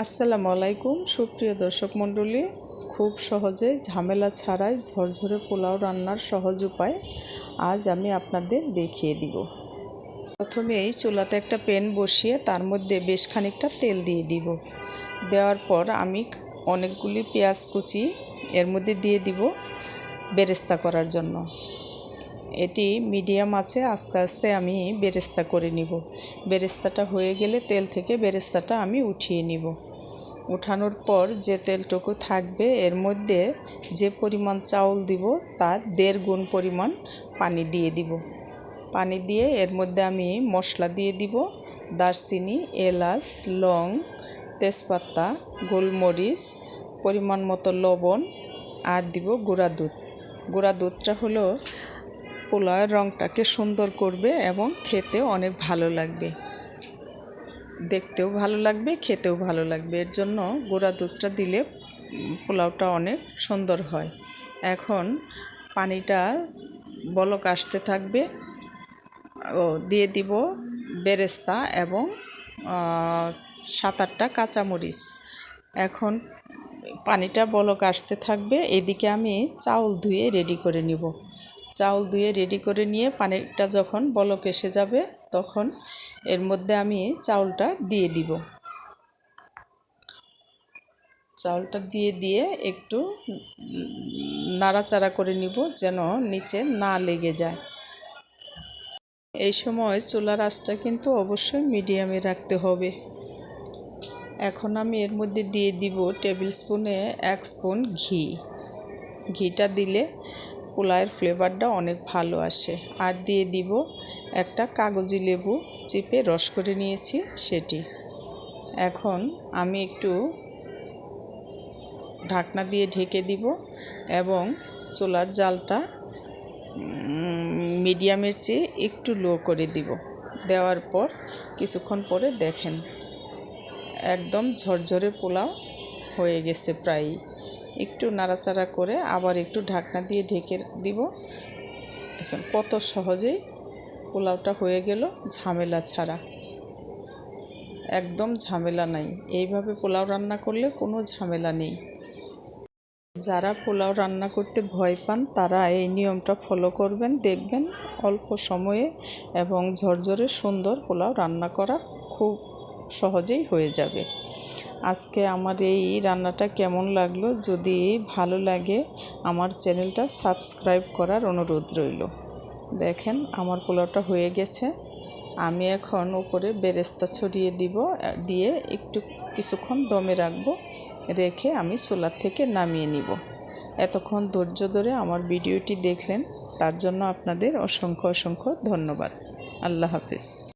আসসালামু আলাইকুম, সুপ্রিয় দর্শক মণ্ডলী। খুব সহজে ঝামেলা ছাড়াই ঝরঝরে পোলাও রান্নার সহজ উপায় আজ আমি আপনাদের দেখিয়ে দিব। প্রথমে এই চুলাতে একটা প্যান বসিয়ে তার মধ্যে বেশ খানিকটা তেল দিয়ে দিব। দেওয়ার পর আমি অনেকগুলি পেঁয়াজ কুচি এর মধ্যে দিয়ে দিব বেরেস্তা করার জন্য। এটি মিডিয়াম আছে, আস্তে আস্তে আমি বেরেস্তা করে নিব। বেরেস্তাটা হয়ে গেলে তেল থেকে বেরেস্তাটা আমি উঠিয়ে নিব। উঠানোর পর যে তেলটুকু থাকবে, এর মধ্যে যে পরিমাণ চাউল দিব, তার দেড় গুণ পরিমাণ পানি দিয়ে দিব। পানি দিয়ে এর মধ্যে আমি মশলা দিয়ে দিব, দারচিনি, এলাচ, লং, তেজপাতা, গোলমরিচ, পরিমাণ মতো লবণ, আর দিব গুঁড়া দুধ। গুঁড়া দুধটা হলো পোলাওয়ের রঙটাকে সুন্দর করবে এবং খেতে অনেক ভালো লাগবে। দেখতেও ভালো লাগবে, খেতেও ভালো লাগবে। এর জন্য গোড়া দুধটা দিলে পোলাওটা অনেক সুন্দর হয়। এখন পানিটা বলক আসতে থাকবে। ও, দিয়ে দিব বেরেস্তা এবং সাত আটটা কাঁচামরিচ। এখন পানিটা বলক আসতে থাকবে। এদিকে আমি চাউল ধুয়ে রেডি করে নিব। চাউল ধুয়ে রেডি করে নিয়ে পানিটা যখন বলক এসে যাবে, তখন এর মধ্যে আমি চাউলটা দিয়ে দিব। চাউলটা দিয়ে দিয়ে একটু নাড়াচাড়া করে নিব যেন নিচে না লেগে যায়। এই সময় চুলার আঁচটা কিন্তু অবশ্যই মিডিয়ামে রাখতে হবে। এখন আমি এর মধ্যে দিয়ে দিব টেবিল স্পুনে এক স্পুন ঘি। ঘিটা দিলে পোলাওয়ের ফ্লেভারটা অনেক ভালো আসে। আর দিয়ে দিব একটা কাগজি লেবু, চিপে রস করে নিয়েছি সেটি। এখন আমি একটু ঢাকনা দিয়ে ঢেকে দিব এবং চোলার জালটা মিডিয়ামের চেয়ে একটু লো করে দিব। দেওয়ার পর কিছুক্ষণ পরে দেখেন, একদম ঝরঝরে পোলাও হয়ে গেছে প্রায়। একটু নাড়াচাড়া করে আবার একটু ঢাকনা দিয়ে ঢেকে দিব। দেখেন কত সহজেই পোলাওটা হয়ে গেল, ঝামেলা ছাড়া। একদম ঝামেলা নাই। এইভাবে পোলাও রান্না করলে কোনো ঝামেলা নেই। যারা পোলাও রান্না করতে ভয় পান, তারা এই নিয়মটা ফলো করবেন, দেখবেন অল্প সময়ে এবং ঝরঝরে সুন্দর পোলাও রান্না করা খুব সহজেই হয়ে যাবে। আজকে আমার এই রান্নাটা কেমন লাগল? যদি ভালো লাগে, আমার চ্যানেলটা সাবস্ক্রাইব করার অনুরোধ রইল। দেখেন, আমার পোলাওটা হয়ে গেছে। আমি এখন উপরে বেরেস্তা ছড়িয়ে দিব, দিয়ে একটু কিছুক্ষণ দমে রাখব, রেখে আমি চুলার থেকে নামিয়ে নিব। এতক্ষণ ধৈর্য ধরে আমার ভিডিওটি দেখলেন, তার জন্য আপনাদের অসংখ্য অসংখ্য ধন্যবাদ। আল্লাহ হাফিজ।